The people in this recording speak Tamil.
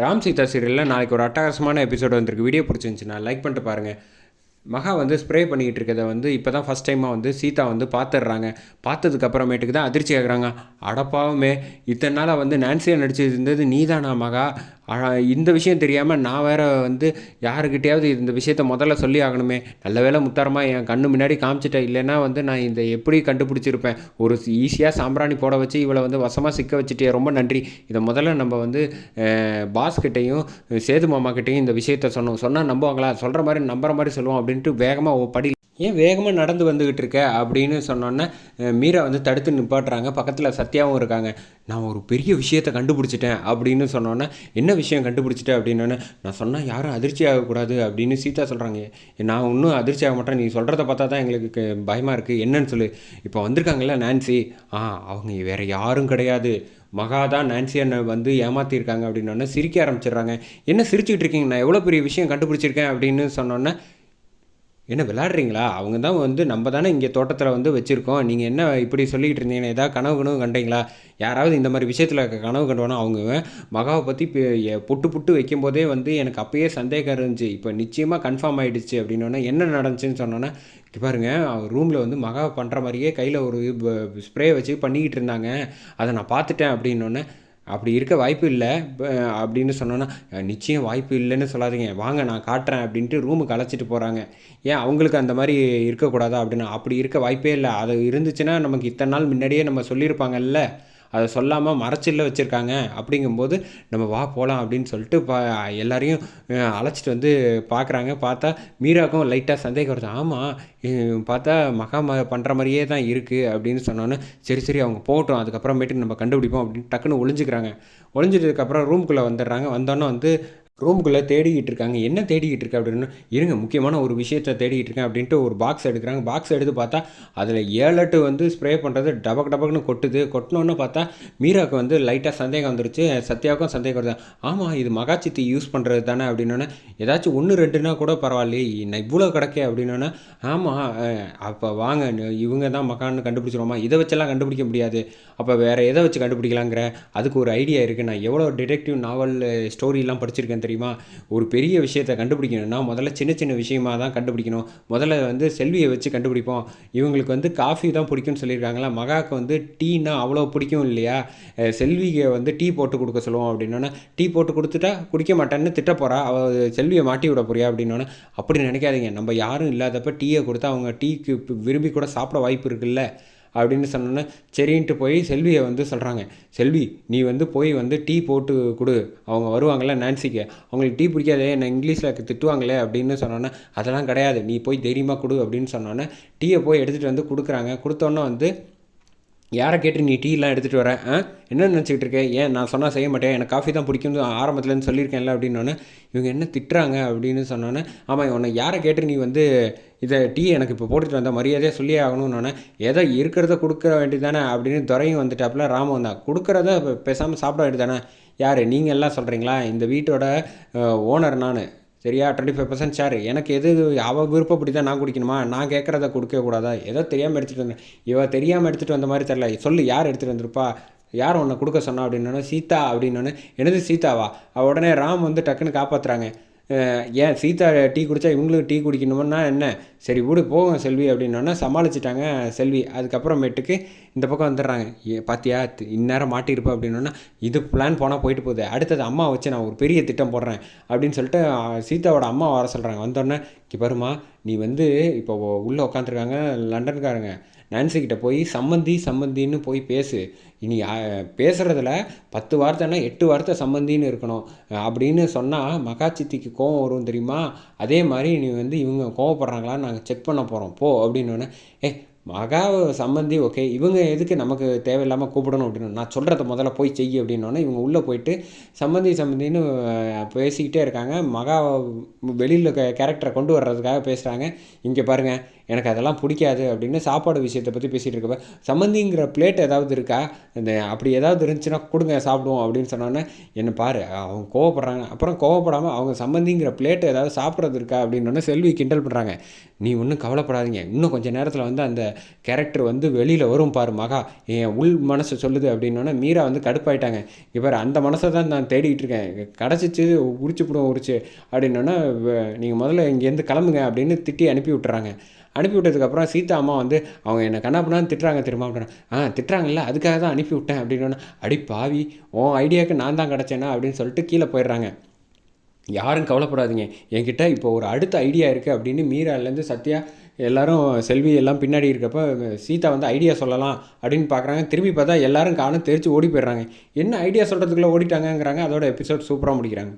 ராம் சீதா சீரியலில் நாளைக்கு ஒரு அட்டகாசமான எபிசோடு வந்திருக்கு. வீடியோ பிடிச்சிருந்துச்சுன்னா லைக் பண்ணிட்டு பாருங்கள் மகா வந்து ஸ்ப்ரே பண்ணிக்கிட்டு இருக்கதை வந்து இப்போ தான் ஃபஸ்ட் டைமாக வந்து சீதா வந்து பார்த்துடுறாங்க பார்த்ததுக்கு அப்புறமேட்டுக்கு தான் அதிர்ச்சி ஆகுறாங்க அடப்பாவுமே இத்தனை நாளாக வந்து நான்சியாக நடிச்சது இருந்தது நீ தானா மகா? அழ- இந்த விஷயம் தெரியாமல் நான் வேறு வந்து யாருக்கிட்டையாவது இந்த விஷயத்த முதல்ல சொல்லி ஆகணுமே. நல்ல வேளை முத்தாரமாக என் கண்ணு முன்னாடி காமிச்சிட்டேன் இல்லைன்னா வந்து நான் இந்த எப்படி கண்டுபிடிச்சிருப்பேன்? ஒரு ஈஸியாக சாம்பிராணி போட வச்சு இவளை வந்து வசமாக சிக்க வச்சுட்டே ரொம்ப நன்றி. இதை முதல்ல நம்ம வந்து பாஸ்கிட்டையும் சேது மாமா கிட்டேயும் இந்த விஷயத்த சொன்னோம். சொன்னால் நம்புவாங்களா? சொல்கிற மாதிரி நம்புற மாதிரி சொல்லுவோம் அப்படின்ட்டு வேகமாக படி ஏன் வேகமாக நடந்து வந்துக்கிட்டு இருக்க அப்படின்னு சொன்னோன்னே மீரா வந்து தடுத்து நிப்பாட்டுறாங்க. பக்கத்தில் சத்யாவும் இருக்காங்க. நான் ஒரு பெரிய விஷயத்தை கண்டுபிடிச்சிட்டேன் அப்படின்னு சொன்னோன்னே என்ன விஷயம் கண்டுபிடிச்சிட்டேன் அப்படின்னோடனே நான் சொன்னால் யாரும் அதிர்ச்சி ஆகக்கூடாது அப்படின்னு சீதா சொல்கிறாங்க நான் இன்னும் அதிர்ச்சி ஆக மாட்டேன். நீ சொல்கிறத பார்த்தா தான் எங்களுக்கு பயமாக இருக்குது என்னன்னு சொல்லு. இப்போ வந்திருக்காங்கல்ல நான்சி. ஆ அவங்க வேறு யாரும் கிடையாது. மகா தான் நான்சி அண்ணன் வந்து ஏமாற்றிருக்காங்க அப்படின்னோடனே சிரிக்க ஆரம்பிச்சிடுறாங்க. என்ன சிரிச்சுக்கிட்டு இருக்கீங்க? நான் எவ்வளோ பெரிய விஷயம் கண்டுபிடிச்சிருக்கேன் அப்படின்னு சொன்னோன்னே என்ன விளாட்றீங்களா அவங்க தான் வந்து நம்ம தானே இங்கே தோட்டத்தில் வந்து வச்சுருக்கோம். நீங்கள் என்ன இப்படி சொல்லிக்கிட்டு இருந்தீங்கன்னா ஏதாவது கனவு கனவு கண்டீங்களா? யாராவது இந்த மாதிரி விஷயத்தில் கனவு கண்டோன்னா அவங்க மகாவை பற்றி புட்டு புட்டு வைக்கும்போதே வந்து எனக்கு அப்போயே சந்தேகம் இருந்துச்சு. இப்போ நிச்சயமாக கன்ஃபார்ம் ஆகிடுச்சு அப்படின்னோடனே என்ன நடந்துச்சுன்னு சொன்னோன்னே பாருங்கள் அவங்க அவர் ரூமில் வந்து மகாவை பண்ணுற மாதிரியே கையில் ஒரு ஸ்ப்ரே வச்சு பண்ணிக்கிட்டு இருந்தாங்க. அதை நான் பார்த்துட்டேன் அப்படின்னோடனே அப்படி இருக்க வாய்ப்பு இல்லை. அப்படின்னு சொன்னோன்னா நிச்சயம் வாய்ப்பு இல்லைன்னு சொல்லாதீங்க. வாங்க நான் காட்டுறேன் அப்படின்ட்டு ரூமுக்கு அழைச்சிட்டு போகிறாங்க ஏன் அவங்களுக்கு அந்த மாதிரி இருக்கக்கூடாதா அப்படின்னு? அப்படி இருக்க வாய்ப்பே இல்லை. அது இருந்துச்சுன்னா நமக்கு இத்தனை நாள் முன்னாடியே நம்ம சொல்லியிருப்பாங்கல்ல. அதை சொல்லாமல் மறைச்சில்ல வச்சுருக்காங்க. அப்படிங்கும்போது நம்ம வா போகலாம் அப்படின்னு சொல்லிட்டு பா எல்லாரையும் அழைச்சிட்டு வந்து பார்க்குறாங்க பார்த்தா மீராக்கும் லைட்டாக சந்தேகம் வருது. ஆமாம் பார்த்தா மகா ம பண்ணுற மாதிரியே தான் இருக்குது அப்படின்னு சொன்னோன்னே சரி சரி அவங்க போகட்டும் அதுக்கப்புறமேட்டுக்கு நம்ம கண்டுபிடிப்போம் அப்படின்னு டக்குன்னு ஒளிஞ்சுக்கிறாங்க. ஒளிஞ்சிட்டதுக்கப்புறம் ரூம்குள்ளே வந்துடுறாங்க. வந்தோன்னே வந்து ரூமுக்குள்ளே தேடிக்கிட்டு இருக்காங்க. என்ன தேடிக்கிட்டு இருக்க அப்படின்னு? இருங்க முக்கியமான ஒரு விஷயத்தை தேடிக்கிட்டு இருக்கேன் அப்படின்ட்டு ஒரு பாக்ஸ் எடுக்கிறாங்க. பாக்ஸ் எடுத்து பார்த்தா அதில் ஏழட்டு வந்து ஸ்ப்ரே பண்ணுறது டபக் டபக்குன்னு கொட்டுது. கொட்டினோன்னு பார்த்தா மீராவுக்கு வந்து லைட்டாக சந்தேகம் வந்துருச்சு. சத்யாவுக்கும் சந்தேகம் வருது. ஆமாம் இது மகாச்சித்தி யூஸ் பண்ணுறது தானே அப்படின்னோன்னே ஏதாச்சும் ஒன்று ரெண்டுனா கூட பரவாயில்லையே நான் இவ்வளோ கிடக்கே அப்படின்னோன்னே ஆமாம் அப்போ வாங்க இவங்க தான் மகான்னு கண்டுபிடிச்சிருவோமா? இதை வச்செல்லாம் கண்டுபிடிக்க முடியாது. அப்போ வேறு எதை வச்சு கண்டுபிடிக்கலாங்கிற? அதுக்கு ஒரு ஐடியா இருக்குது நான் எவ்வளோ டிடெக்டிவ் நாவல் ஸ்டோரிலாம் படிச்சிருக்கேன் தெரியுமா? ஒரு பெரிய விஷயத்தை கண்டுபிடிக்கணும்னா முதல்ல சின்ன சின்ன விஷயமா தான் கண்டுபிடிக்கணும். முதல்ல வந்து செல்வியை வச்சு கண்டுபிடிப்போம். இவங்களுக்கு வந்து காஃபி தான் பிடிக்கும்னு சொல்லியிருக்காங்களா? மகாவுக்கு வந்து டீனா அவ்வளோ பிடிக்கும் இல்லையா? அஹ் செல்விக்கு வந்து டீ போட்டு கொடுக்க சொல்லுவோம் அப்படின்னோன்னா டீ போட்டு கொடுத்துட்டா குடிக்க மாட்டேன்னு திட்ட போகிறா அவள் செல்வியை மாட்டி விட போறியா? அப்படின்னோன்னா அப்படி நினைக்காதீங்க. நம்ம யாரும் இல்லாதப்ப டீயை கொடுத்தா அவங்க டீக்கு விரும்பி கூட சாப்பிட வாய்ப்பு இருக்குல்ல. அப்படின்னு சொன்னோன்னே சரின்ட்டு போய் செல்வியை வந்து சொல்கிறாங்க செல்வி நீ வந்து போய் வந்து டீ போட்டு கொடு. அவங்க வருவாங்கள்ல நான்சிக்கு. அவங்களுக்கு டீ பிடிக்காதே என்ன இங்கிலீஷில் திட்டுவாங்களே அப்படின்னு சொன்னோன்னே அதெல்லாம் கிடையாது. நீ போய் தைரியமாக கொடு அப்படின்னு சொன்னோன்னே டீயை போய் எடுத்துகிட்டு வந்து கொடுக்குறாங்க. கொடுத்தோன்னே வந்து யாரை கேட்டு நீ டீலாம் எடுத்துகிட்டு வர ஆ? என்ன நினச்சிக்கிட்டு இருக்க? ஏன் நான் சொன்னால் செய்ய மாட்டேன்? எனக்கு காஃபி தான் பிடிக்கும்னு ஆரம்பத்துலேருந்து சொல்லியிருக்கேன்ல அப்படின்னோடனே இவங்க என்ன திட்டுறாங்க? அப்படின்னு சொன்னோன்னே ஆமாம் உன்னை யாரை கேட்டு நீ வந்து இதை டீ எனக்கு இப்போ போட்டுட்டு வந்த மரியாதையாக சொல்லியே ஆகணும்னு ஏதோ இருக்கிறத கொடுக்க வேண்டியதானே அப்படின்னு துறையும் வந்துட்டாப்புல ராமம் வந்தா கொடுக்குறத பேசாமல் சாப்பிட வேண்டியதானே யார் நீங்கள் எல்லாம் சொல்கிறீங்களா இந்த வீட்டோட ஓனர் நான். சரியா? டுவெண்ட்டி ஃபைவ் பர்சன்ட் ஷேர் எனக்கு எது அவள் விருப்பப்படி தான் நான் குடிக்கணுமா? நான் கேட்குறத கொடுக்கக்கூடாதா ஏதோ தெரியாமல் எடுத்துகிட்டு வந்தேன் இவள் தெரியாமல் எடுத்துகிட்டு வந்த மாதிரி தெரில சொல்லு யார் எடுத்துகிட்டு வந்திருப்பா? யார் உன்னை கொடுக்க சொன்னா அப்படின்னோடனே சீதா அப்படின்னோடனே எனது சீதாவா? அவள் உடனே ராம் வந்து டக்குன்னு காப்பாற்றுறாங்க ஏன் சீதா டீ குடித்தா இவங்களுக்கு டீ குடிக்கணுமுன்னா என்ன? சரி விடு போகும் செல்வி அப்படின்னோடனே சமாளிச்சிட்டாங்க செல்வி. அதுக்கப்புறமேட்டுக்கு இந்த பக்கம் வந்துடுறாங்க. ஏ பாத்தியா இந்நேரம் மாட்டியிருப்பேன் அப்படின்னோன்னா இது பிளான் போனால் போயிட்டு போகுது. அடுத்தது அம்மா வச்சு நான் ஒரு பெரிய திட்டம் போடுறேன் அப்படின்னு சொல்லிட்டு சீதாவோட அம்மா வர சொல்கிறாங்க வந்தோடனே இங்கே பாருமா நீ வந்து இப்போ உள்ளே உட்காந்துருக்காங்க லண்டன்காரங்க. நான்சிக்கிட்ட போய் சம்மந்தி சம்மந்தின்னு போய் பேசு. இனி பேசுகிறதுல பத்து வார்த்தைன்னா எட்டு வார்த்தை சம்மந்தின்னு இருக்கணும். அப்படின்னு சொன்னால் மகாச்சித்திக்கு கோவம் வரும் தெரியுமா? அதே மாதிரி நீ வந்து இவங்க கோவப்படுறாங்களான்னு நாங்கள் செக் பண்ண போகிறோம் போ அப்படின்னு ஏ மகா சம்மந்தி ஓகே இவங்க எதுக்கு நமக்கு தேவையில்லாமல் கூப்பிடணும் அப்படின்னு நான் சொல்கிறத முதல்ல போய் செய் அப்படின்னோடனே இவங்க உள்ளே போயிட்டு சம்மந்தி சம்மந்தின்னு பேசிக்கிட்டே இருக்காங்க. மகா வெளியில் கேரக்டரை கொண்டு வர்றதுக்காக பேசுகிறாங்க இங்கே பாருங்கள் எனக்கு அதெல்லாம் பிடிக்காது அப்படின்னு சாப்பாடு விஷயத்தை பற்றி பேசிகிட்டு இருக்கப்ப சம்மந்திங்கிற பிளேட் ஏதாவது இருக்கா? இந்த அப்படி ஏதாவது இருந்துச்சுன்னா கொடுங்க சாப்பிடுவோம் அப்படின்னு சொன்னோன்னே என்ன பாரு அவங்க கோவப்படுறாங்க. அப்புறம் கோவப்படாமல் அவங்க சம்மந்திங்கிற பிளேட் ஏதாவது சாப்பிட்றது இருக்கா? அப்படின்னு செல்வி கிண்டல் பண்ணுறாங்க நீ ஒன்றும் கவலைப்படாதீங்க. இன்னும் கொஞ்சம் நேரத்தில் வந்து அந்த கேரக்டர் வந்து வெளியில் வரும் பாரு மகா. என் உள் மனசு சொல்லுது. அப்படின்னோடனே மீரா வந்து கடுப்பாயிட்டாங்க. இப்போ அந்த மனசை தான் நான் தேடிக்கிட்டு இருக்கேன். கிடச்சிச்சு உரிச்சு போடுவோம் உரிச்சு. அப்படின்னோன்னா நீங்கள் முதல்ல இங்கேருந்து கிளம்புங்க அப்படின்னு திட்டி அனுப்பி விட்டுறாங்க. அனுப்பி விட்டதுக்கப்புறம் சீதா அம்மா வந்து அவங்க என்னை கண்ணாப்பண்ணான்னு திட்டுறாங்க திரும்ப அப்படின்னா ஆ திட்டுறாங்கல்ல அதுக்காக தான் அனுப்பி விட்டேன். அப்படின்னோன்னா அடி பாவி உன் ஐடியாவுக்கு நான் தான் கிடச்சேனா? அப்படின்னு சொல்லிட்டு கீழே போயிடுறாங்க. யாரும் கவலைப்படாதீங்க. என்கிட்ட இப்போ ஒரு அடுத்த ஐடியா இருக்குது அப்படின்னு மீராலேருந்து சத்யா எல்லாரும் செல்வி எல்லாம் பின்னாடி இருக்கப்போ சீதா வந்து ஐடியா சொல்லலாம் அப்படின்னு பார்க்குறாங்க. திரும்பி பார்த்தா எல்லாரும் காணும் தெரிச்சு ஓடி போயிடுறாங்க. என்ன ஐடியா சொல்கிறதுக்குள்ளே ஓடிட்டாங்கங்கிறாங்க. அதோட எபிசோட் சூப்பராக முடிக்கிறாங்க.